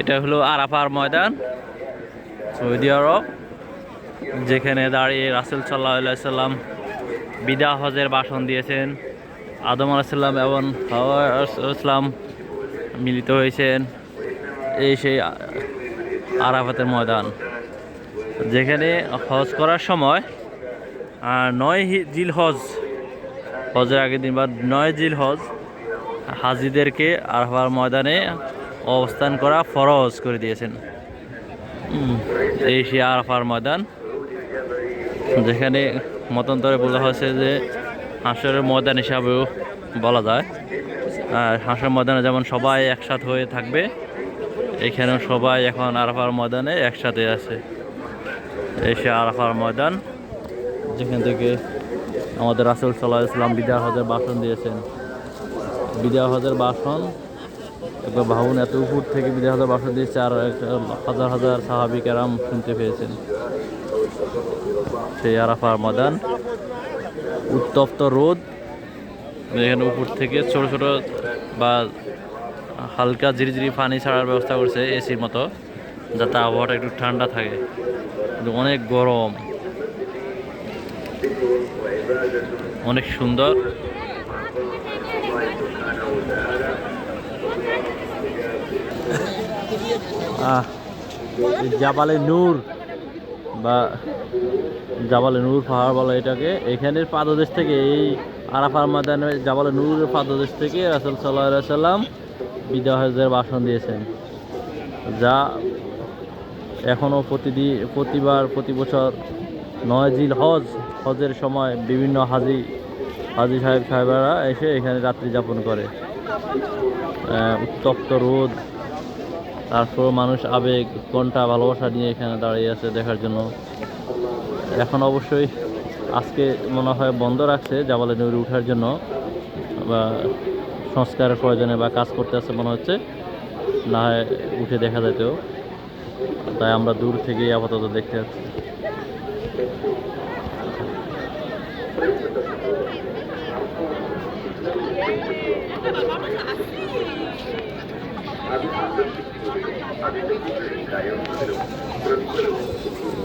এটা হলো আরাফার ময়দান, সৌদি আরব, যেখানে দাঁড়িয়ে রাসেল সাল্লাহ সাল্লাম বিদা হজের ভাষণ দিয়েছেন। আদম আলাহিসাল্লাম এবং ইসলাম মিলিত হয়েছেন এই সেই আরাফাতের ময়দান, যেখানে হজ করার সময় নয় জিল হজ, হজের আগের দিন বা নয় জিল হজ হাজিদেরকে আরফার ময়দানে অবস্থান করা ফরজ করে দিয়েছেন। এই সে আরফার ময়দান যেখানে মতান্তরে বলা হয়েছে যে হাঁসের ময়দান হিসাবেও বলা যায়। আর হাঁসের ময়দানে যেমন সবাই একসাথে হয়ে থাকবে এখানেও সবাই এখন আরাফার ময়দানে একসাথে আছে। এই সে আরাফার ময়দান যেখান থেকে আমাদের রাসুল সাল্লাহ ইসলাম বিদ্যা হজের বাসন দিয়েছেন। বিদ্যা হজের ভাষণ একবার ভাবুন এত উপর থেকে বিদ্যা হজের দিয়েছে আর একটা হাজার হাজার সাহাবি কেরাম শুনতে পেয়েছেন। সেই আরাফার ময়দান, উত্তপ্ত রোদ এখানে উপর থেকে ছোট ছোট বা হালকা ঝিরিঝিরি পানি ছাড়ার ব্যবস্থা করছে এসির মতো, যাতে আবহাওয়াটা একটু ঠান্ডা থাকে। কিন্তু অনেক গরম। অনেক সুন্দর আহ এই জাবালে নূর বা জাবালে নূর পাহাড় বলে এটাকে। এখানের পাদদেশ থেকে এই আরাফার ময়দানে জাবালে নূরের পাদদেশ থেকে রাসুল সাল্লাহ সাল্লাম বিদায় ভাষণ দিয়েছেন। যা এখনও প্রতিদিন প্রতিবার, প্রতি বছর নয় জিল হজ, হজের সময় বিভিন্ন হাজি হাজি সাহেব, সাহেবেরা এসে এখানে রাত্রি যাপন করে। উত্তপ্ত রোদ তারপর মানুষ আবেগ কোনটা ভালোবাসা নিয়ে এখানে দাঁড়িয়ে আছে দেখার জন্য। এখন অবশ্যই আজকে মনে হয় বন্ধ রাখছে জাবালে নদী উঠার জন্য, বা সংস্কারের প্রয়োজনে বা কাজ করতে আসছে মনে হচ্ছে, না হয় উঠে দেখা যেত তাই আমরা দূর থেকেই আপাতত দেখতে পাচ্ছি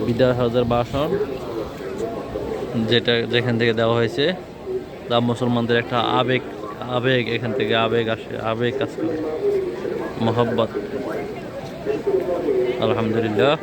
বিদায় হজের বাসন, যেটা যেখান থেকে দেওয়া হয়েছে, তা মুসলমানদের একটা আবেগ আবেগ এখান থেকে আবেগ আসে, আবেগ কাজ করে। মোহব্বত। আলহামদুলিল্লাহ।